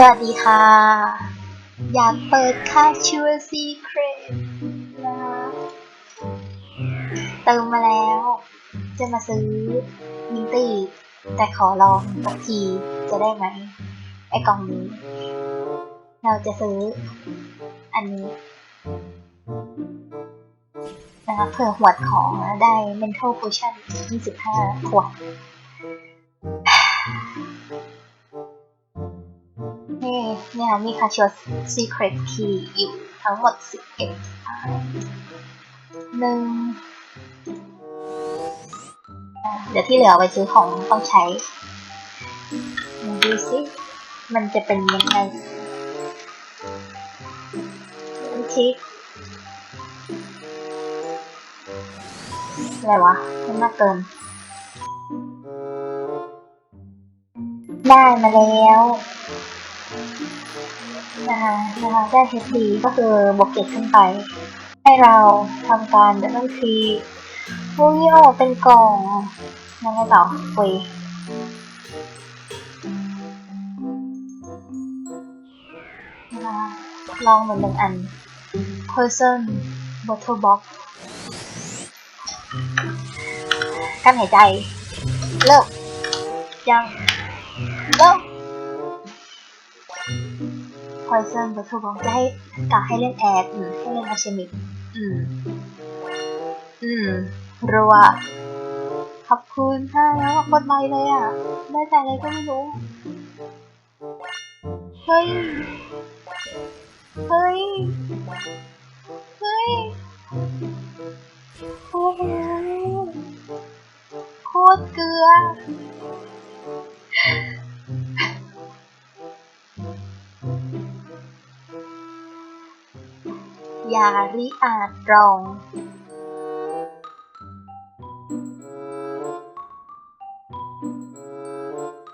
สวัสดีค่ะ อยากเปิดค่าชัวซีเครตนะเติมมาแล้ว จะมาซื้อมินตี้แต่ขอลองสักทีจะได้ไหม ไอกล่องนี้ เราจะซื้อ อันนี้นะคะเผื่อหวดของแล้วได้ mental potion 25 ขวด เนี่ยมีคาชัว secret key อยู่ทั้งหมด 11อันหนึ่งเดี๋ยวที่เหลือไปซื้อของต้องใช้ดูสิมันจะเป็นยังไงดูสิอะไรวะมันมากเกิน ได้มาแล้ว นะคะนะคะได้เทคดีก็คือบวกเจ็ดขึ้นไป ให้เราทำการเดินทีวุ้ยออกเป็นกล่องยังไงต่อคุยนะคะลองเหมือนหนึ่งอัน person bottle box กั้นหายใจ เลิกยัง เลิก Poison Battle Box จะให้กะให้เล่นแอดอืมให้เล่นอาชมิกอืม อืม รัว ขอบคุณค่ะแล้วโคตรไวเลยอะ ได้แต่อะไรก็ไม่รู้ เฮ้ย เฮ้ย เฮ้ย โอ้โหโคตรเกลือ ยาริอาจรอง